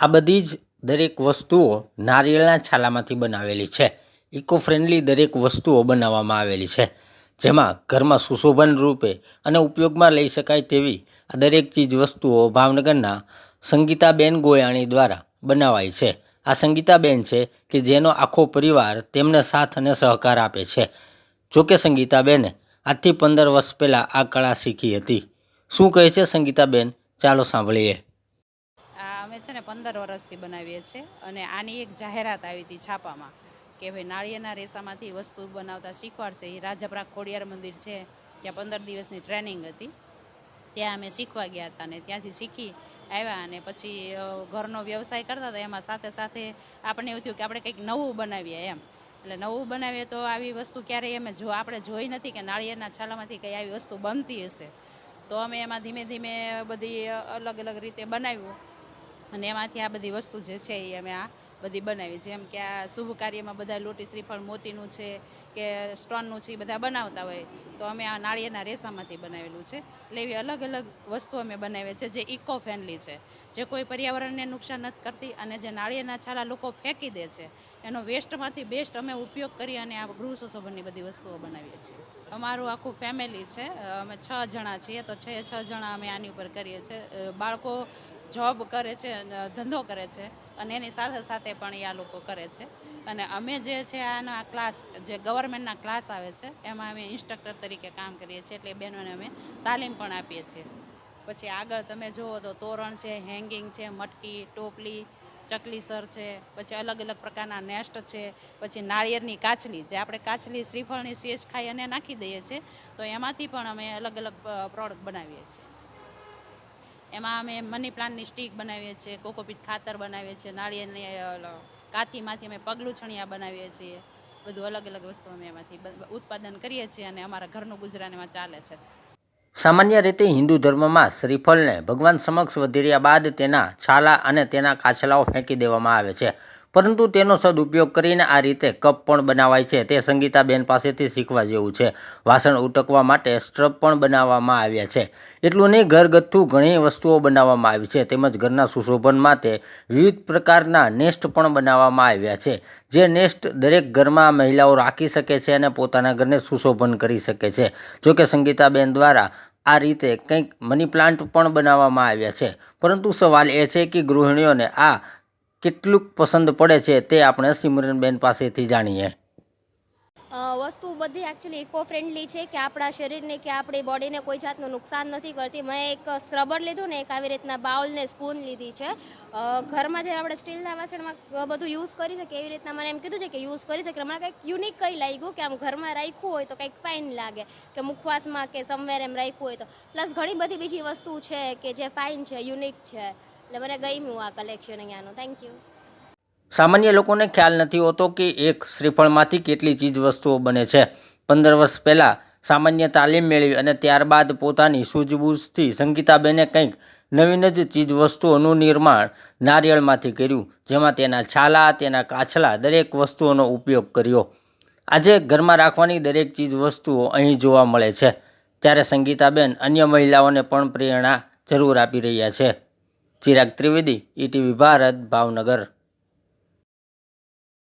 આ બધી જ દરેક વસ્તુઓ નારિયેળના છાલામાંથી બનાવેલી છે. ઇકો ફ્રેન્ડલી દરેક વસ્તુઓ બનાવવામાં આવેલી છે. જેમાં ઘરમાં સુશોભન રૂપે અને ઉપયોગમાં લઈ શકાય તેવી આ દરેક ચીજ વસ્તુઓ ભાવનગરના સંગીતાબેન ગોયાણી દ્વારા બનાવાય છે. આ સંગીતાબેન છે કે જેનો આખો પરિવાર તેમને સાથ અને સહકાર આપે છે. જોકે સંગીતાબેને આજથી પંદર વર્ષ પહેલાં આ કળા શીખી હતી. શું કહે છે સંગીતાબેન? ચાલો સાંભળીએ. છે ને પંદર વર્ષથી બનાવીએ છીએ. અને આની એક જાહેરાત આવી હતી છાપામાં કે ભાઈ નાળિયેરના રેસામાંથી વસ્તુ બનાવતા શીખવાડશે. એ રાજપરા ખોડિયાર મંદિર છે, ત્યાં પંદર દિવસની ટ્રેનિંગ હતી. ત્યાં અમે શીખવા ગયા હતા ને ત્યાંથી શીખી આવ્યા અને પછી ઘરનો વ્યવસાય કરતા હતા. એમાં સાથે સાથે આપણને એવું થયું કે આપણે કંઈક નવું બનાવીએ એમ. એટલે નવું બનાવીએ તો આવી વસ્તુ ક્યારેય અમે જો, આપણે જોઈ નથી કે નાળિયેરના છાલામાંથી કંઈ આવી વસ્તુ બનતી હશે. તો અમે એમાં ધીમે ધીમે બધી અલગ અલગ રીતે બનાવ્યું. અને એમાંથી આ બધી વસ્તુ જે છે એ અમે આ બધી બનાવી. જેમ કે આ શુભ કાર્યમાં બધા લોટી શ્રીફળ મોતીનું છે કે સ્ટોનનું છે, એ બધા બનાવતા હોય, તો અમે આ નાળિયેરના રેસામાંથી બનાવેલું છે. એટલે એવી અલગ અલગ વસ્તુ અમે બનાવીએ છીએ જે ઇકો ફ્રેન્ડલી છે. જે કોઈ પર્યાવરણને નુકસાન નથી કરતી અને જે નાળિયેરના છાલા લોકો ફેંકી દે છે. એનો વેસ્ટમાંથી બેસ્ટ અમે ઉપયોગ કરી અને આ ગૃહ સુશોભનની બધી વસ્તુઓ બનાવીએ છીએ. અમારું આખું ફેમિલી છે, અમે છ જણા છીએ, તો છ છ જણા અમે આની ઉપર કરીએ છીએ. બાળકો જોબ કરે છે ધંધો કરે છે. અને એની સાથે સાથે પણ એ આ લોકો કરે છે. અને અમે જે છે આના ક્લાસ જે ગવર્મેન્ટના ક્લાસ આવે છે, એમાં અમે ઇન્સ્ટ્રક્ટર તરીકે કામ કરીએ છીએ એટલે બહેનોને અમે તાલીમ પણ આપીએ છીએ. પછી આગળ તમે જુઓ તો તોરણ છે હેંગિંગ છે, મટકી, ટોપલી, ચકલીસર છે, પછી અલગ અલગ પ્રકારના નેસ્ટ છે, પછી નાળિયેરની કાચલી જે આપણે કાચલી શ્રીફળની શેષ ખાઈ અને નાખી દઈએ છીએ, તો એમાંથી પણ અમે અલગ અલગ પ્રોડક્ટ બનાવીએ છીએ. એમાં અમે મની પ્લાન્ટની સ્ટીક બનાવીએ છીએ કોકોપીટ ખાતર બનાવીએ છીએ, નાળિયેરની કાથીમાંથી અમે પગલું છણિયા બનાવીએ છીએ. બધું અલગ અલગ વસ્તુ અમે એમાંથી ઉત્પાદન કરીએ છીએ અને અમારા ઘરનું ગુજરાન એમાં ચાલે છે. સામાન્ય રીતે હિન્દુ ધર્મમાં શ્રીફળને ભગવાન સમક્ષ વધેર્યા બાદ તેના છાલા અને તેના કાછલાઓ ફેંકી દેવામાં આવે છે. પરંતુ તેનો સદુપયોગ કરીને આ રીતે કપ પણ બનાવાય છે. તે સંગીતાબેન પાસેથી શીખવા જેવું છે. વાસણ ઉટકવા માટે સ્ટ્રપ પણ બનાવવામાં આવ્યા છે. એટલું નહીં, ઘરગથ્થુ ઘણી વસ્તુઓ બનાવવામાં આવી છે. તેમજ ઘરના સુશોભન માટે વિવિધ પ્રકારના નેસ્ટ પણ બનાવવામાં આવ્યા છે. જે નેસ્ટ દરેક ઘરમાં મહિલાઓ રાખી શકે છે અને પોતાના ઘરને સુશોભન કરી શકે છે. જોકે સંગીતાબેન દ્વારા આ રીતે કંઈક મની પ્લાન્ટ પણ બનાવવામાં આવ્યા છે. પરંતુ સવાલ એ છે કે ગૃહિણીઓને આ કેટલુંક પસંદ પડે છે તે આપણે સિમરનબેન પાસેથી જાણીએ. વસ્તુ બધી એકચ્યુઅલી ઇકો ફ્રેન્ડલી છે કે આપણા શરીરને કે આપણી બોડીને કોઈ જાતનું નુકસાન નથી કરતી. મેં એક સ્ક્રબર લીધું ને, એક આવી રીતના બાઉલ ને સ્પૂન લીધી છે. ઘરમાં જે આપણે સ્ટીલના વાસણમાં બધું યુઝ કરી શકીએ, એવી રીતના મને એમ કીધું છે કે યુઝ કરી શકીએ. મને કંઈક યુનિક કંઈ લાગ્યું કે આમ ઘરમાં રાખ્યું હોય તો કંઈક ફાઇન લાગે, કે મુખવાસમાં કે સમવેર એમ રાખ્યું હોય તો. પ્લસ ઘણી બધી બીજી વસ્તુ છે કે જે ફાઇન છે યુનિક છે. એટલે મને ગમ્યું આ કલેક્શન અહીંયાનું. થેન્ક યુ સામાન્ય લોકોને ખ્યાલ નથી હોતો કે એક શ્રીફળમાંથી કેટલી ચીજ વસ્તુઓ બને છે. પંદર વર્ષ પહેલાં સામાન્ય તાલીમ મેળવી અને ત્યારબાદ પોતાની સૂઝબૂઝથી સંગીતાબેને કંઈક નવીન જ ચીજ વસ્તુઓનું નિર્માણ નારિયેળમાંથી કર્યું, જેમાં તેના છાલા, તેના કાછલા દરેક વસ્તુઓનો ઉપયોગ કર્યો. આજે ઘરમાં રાખવાની દરેક ચીજ વસ્તુઓ અહીં જોવા મળે છે. ત્યારે સંગીતાબેન અન્ય મહિલાઓને પણ પ્રેરણા જરૂર આપી રહ્યા છે. ચિરાગ ત્રિવેદી ઈટીવી ભારત ભાવનગર.